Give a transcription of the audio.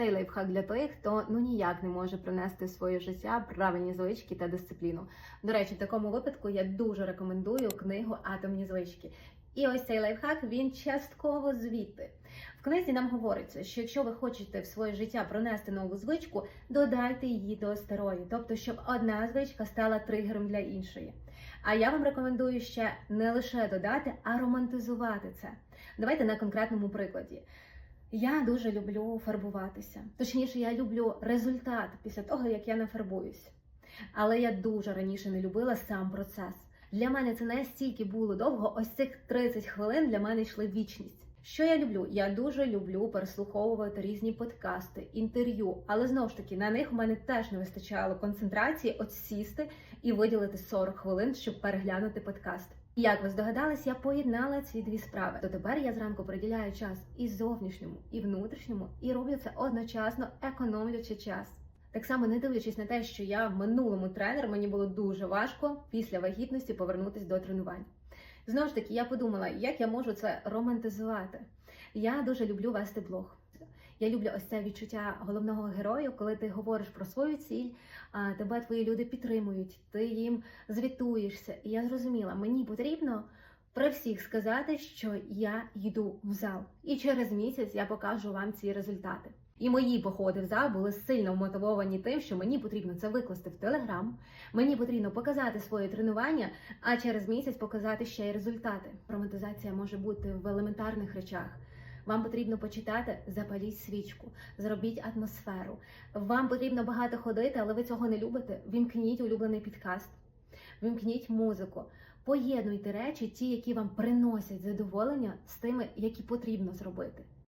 цей лайфхак для тих, хто ну ніяк не може принести в своє життя правильні звички та дисципліну. До речі, в такому випадку я дуже рекомендую книгу Атомні звички. І ось цей лайфхак він частково звідти. В книзі нам говориться, що якщо ви хочете в своє життя пронести нову звичку, додайте її до старої, тобто, щоб одна звичка стала тригером для іншої. А я вам рекомендую ще не лише додати, а романтизувати це. Давайте на конкретному прикладі. Я дуже люблю фарбуватися. Точніше, я люблю результат після того, як я нафарбуюсь. Але я дуже раніше не любила сам процес. Для мене це настільки було довго, ось цих 30 хвилин для мене йшли вічність. Що я люблю? Я дуже люблю переслуховувати різні подкасти, інтерв'ю, але знову ж таки на них у мене теж не вистачало концентрації, от сісти і виділити 40 хвилин, щоб переглянути подкаст. Як ви здогадались, я поєднала ці дві справи. То тепер я зранку приділяю час і зовнішньому, і внутрішньому, і роблю це одночасно, економлюючи час. Так само, не дивлячись на те, що я в минулому тренер, мені було дуже важко після вагітності повернутися до тренувань. Знову ж таки, я подумала, як я можу це романтизувати. Я дуже люблю вести блог. Я люблю ось це відчуття головного героя, коли ти говориш про свою ціль, а тебе твої люди підтримують, ти їм звітуєшся. І я зрозуміла, мені потрібно при всіх сказати, що я йду в зал, і через місяць я покажу вам ці результати. І мої походи в зал були сильно вмотивовані тим, що мені потрібно це викласти в телеграм, мені потрібно показати своє тренування, а через місяць показати ще й результати. Романтизація може бути в елементарних речах. Вам потрібно почитати, запаліть свічку, зробіть атмосферу. Вам потрібно багато ходити, але ви цього не любите. Вімкніть улюблений підкаст, вімкніть музику. Поєднуйте речі, ті, які вам приносять задоволення, з тими, які потрібно зробити.